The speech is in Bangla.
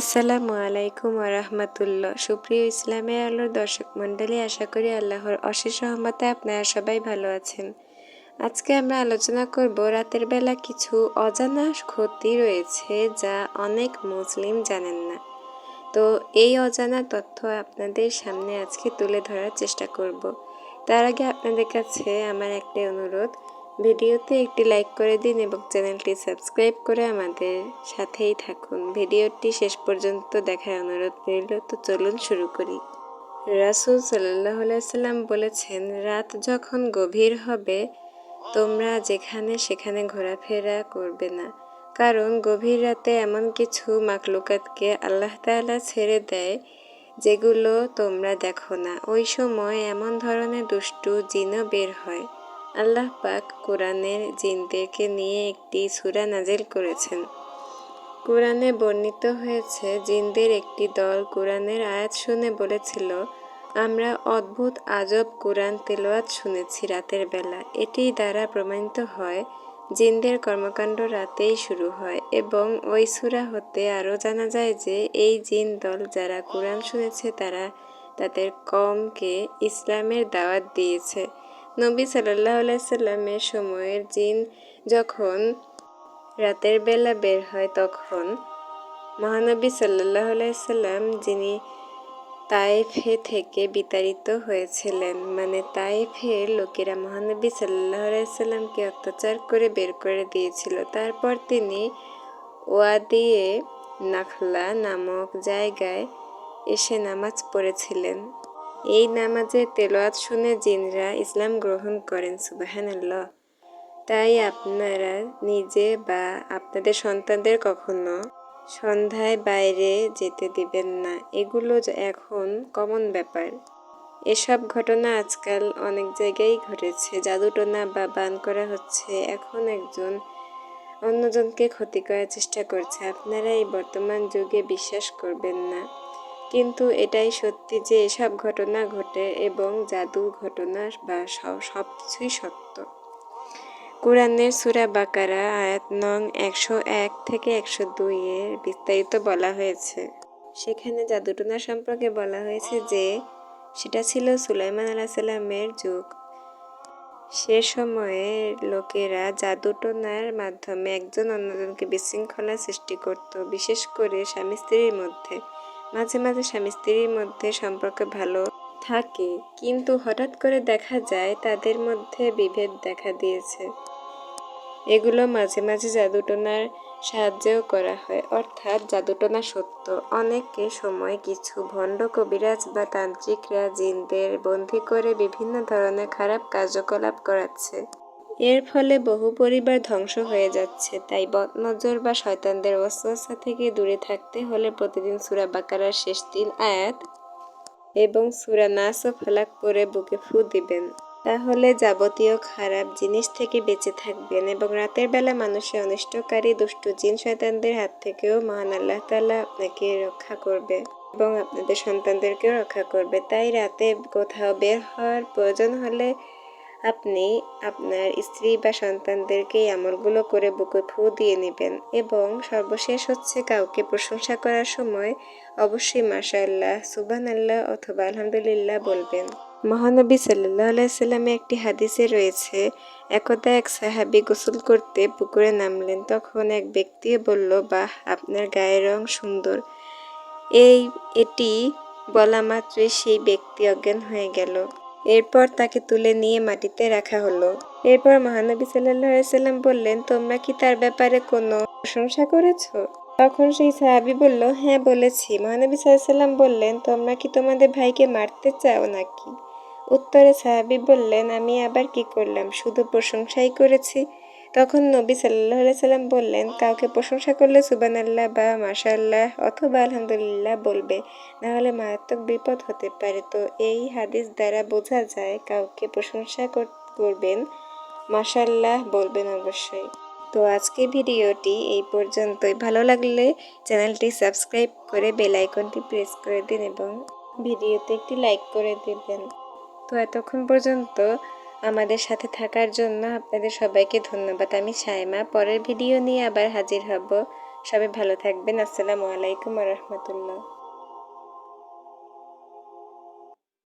আসসালামু আলাইকুম আরহামাতুল্লাহ সুপ্রিয় ইসলামের আলোর দর্শক মণ্ডলী, আশা করি আল্লাহর অশেষ রহমতে আপনারা সবাই ভালো আছেন। আজকে আমরা আলোচনা করব রাতের বেলা কিছু অজানা ক্ষতি রয়েছে যা অনেক মুসলিম জানেন না। তো এই অজানা তথ্য আপনাদের সামনে আজকে তুলে ধরার চেষ্টা করব। তার আগে আপনাদের কাছে আমার একটা অনুরোধ ভিডিওতে একটি লাইক করে দিন এবং চ্যানেলটি সাবস্ক্রাইব করে আমাদের সাথেই থাকুন। ভিডিওটি শেষ পর্যন্ত দেখার অনুরোধ রইল, তো চলুন শুরু করি। রাসুল সাল্লাহ সাল্লাম বলেছেন, রাত যখন গভীর হবে, তোমরা যেখানে সেখানে ঘোরাফেরা করবে না। কারণ গভীর রাতে এমন কিছু মাকলুকাতকে আল্লাহ তাআলা ছেড়ে দেয়, যেগুলো তোমরা দেখো না। ওই সময় এমন ধরনের দুষ্টু জিনও বের হয়। আল্লাহ পাক কোরআনের জিনদেরকে নিয়ে একটি সূরা নাজেল করেছেন। কোরআনে বর্ণিত হয়েছে, জিনদের একটি দল কোরআনের আয়াত শুনে বলেছিল, আমরা অদ্ভুত, আজব কোরআন তেলাওয়াত শুনেছি রাতের বেলা। এটি দ্বারা প্রমাণিত হয়, জিনদের কর্মকাণ্ড রাতেই শুরু হয় এবং ওই সুরা হতে আরও জানা যায় যে, এই জিন দল যারা কোরআন শুনেছে তারা তাদের কমকে ইসলামের দাওয়াত দিয়েছে। নবী সাল্লাহ সাল্লামের সময়ের জিন যখন রাতের বেলা বের হয় তখন মহানবী সাল্লাহ সাল্লাম, যিনি তাইফে থেকে বিতাড়িত হয়েছিলেন মানে তাইফের লোকেরা মহানবী সাল্লাহ সাল্লামকে অত্যাচার করে বের করে দিয়েছিল। তারপর তিনি ওয়াদিয়ে নাখলা নামক জায়গায় এসে নামাজ পড়েছিলেন। এই নামাজের তেলোয়াত শুনে জিনরা ইসলাম গ্রহণ করেন, সুবাহানাল্লাহ। তাই আপনারা নিজে বা আপনাদের সন্তানদের কখনো সন্ধ্যায় বাইরে যেতে দিবেন না। এগুলো এখন কমন ব্যাপার। এসব ঘটনা আজকাল অনেক জায়গায় ঘটেছে। জাদুটোনা বা বান করা হচ্ছে। এখন একজন অন্যজনকে ক্ষতি করার চেষ্টা করছে। আপনারা এই বর্তমান যুগে বিশ্বাস করবেন না। কিন্তু এটাই সত্যি যে এসব ঘটনা ঘটে এবং জাদু ঘটনা বা সব কিছুই সত্য। কোরআনের সুরা বাকারা আয়াত নং একশো এক থেকে একশো দুই এর বিস্তারিত বলা হয়েছে। সেখানে জাদুটনা সম্পর্কে বলা হয়েছে যে সেটা ছিল সুলাইমান আলাহ সাল্লামের যুগ। সে সময়ে লোকেরা জাদুটনার মাধ্যমে একজন অন্যজনকে বিশৃঙ্খলা সৃষ্টি করত, বিশেষ করে স্বামী স্ত্রীর মধ্যে। মাঝে মাঝে স্বামী স্ত্রীর মধ্যে সম্পর্ক ভালো থাকে, কিন্তু হঠাৎ করে দেখা যায় তাদের মধ্যে বিভেদ দেখা দিয়েছে। এগুলো মাঝে মাঝে জাদুটোনার সাহায্যেও করা হয়। অর্থাৎ জাদুটোনা সত্য, অনেকে সময় কিছু ভণ্ড কবিরাজ বা তান্ত্রিকরা জিনদের বন্দি করে বিভিন্ন ধরনের খারাপ কার্যকলাপ করাচ্ছে। এর ফলে বহু পরিবার ধ্বংস হয়ে যাচ্ছে। তাই বদনজর বা শয়তানদের ওয়াসওয়াসা থেকে দূরে থাকতে হলে প্রতিদিন সুরা বাকারার শেষ তিন আয়াত এবং সুরা নাস ও ফালাক পরে বুকে ফু দিবেন। তাহলে যাবতীয় খারাপ জিনিস থেকে বেঁচে থাকবেন এবং রাতের বেলা মানুষের অনিষ্টকারী, দুষ্টু জিন শয়তানদের হাত থেকেও মহান আল্লাহ তালা আপনাকে রক্ষা করবে এবং আপনাদের সন্তানদেরকেও রক্ষা করবে। তাই রাতে কোথাও বের হওয়ার প্রয়োজন হলে আপনি আপনার স্ত্রী বা সন্তানদেরকে এই আমলগুলো করে বুকে ফু দিয়ে নেবেন এবং সর্বশেষ হচ্ছে কাউকে প্রশংসা করার সময় অবশ্যই মাশাআল্লাহ সুবান আল্লাহ অথবা আলহামদুলিল্লাহ বলবেন। মহানবী সাল্লাহ সাল্লামে একটি হাদিসে রয়েছে, একদা এক সাহাবি গোসল করতে পুকুরে নামলেন, তখন এক ব্যক্তি বলল, বাহ, আপনার গায়ের রং সুন্দর। এই, এটি বলা মাত্রই সেই ব্যক্তি অজ্ঞান হয়ে গেল। এরপর তাকে তুলে নিয়ে মাটিতে রাখা হলো। এরপর মহানবী সাল্লাম বললেন, তোমরা কি তার ব্যাপারে কোনো প্রশংসা করেছ? তখন সেই সাহাবি বলল হ্যাঁ বলেছি। মহানবী সাল্লাম বললেন, তোমরা কি তোমাদের ভাইকে মারতে চাও নাকি? উত্তরে সাহাবি বললেন, আমি আবার কি করলাম? শুধু প্রশংসাই করেছি। তখন নবী সাল্লাহ সাল্লাম বললেন, কাউকে প্রশংসা করলে সুবান আল্লাহ বা মাশাল্লাহ অথবা আলহামদুলিল্লাহ বলবে, নাহলে মারাত্মক বিপদ হতে পারে। তো এই হাদিস দ্বারা বোঝা যায় কাউকে প্রশংসা করবেন মাশাল্লাহ বলবেন অবশ্যই। তো আজকে ভিডিওটি এই পর্যন্তই। ভালো লাগলে চ্যানেলটি সাবস্ক্রাইব করে বেল আইকনটি প্রেস করে দিন এবং ভিডিওতে একটি লাইক করে দেবেন। তো এতক্ষণ পর্যন্ত আমাদের সাথে থাকার জন্য আপনাদের সবাইকে ধন্যবাদ। আমি সায়মা পরের ভিডিও নিয়ে আবার হাজির হব। সবাই ভালো থাকবেন। আসসালামু আলাইকুম রহমতুল্লাহ।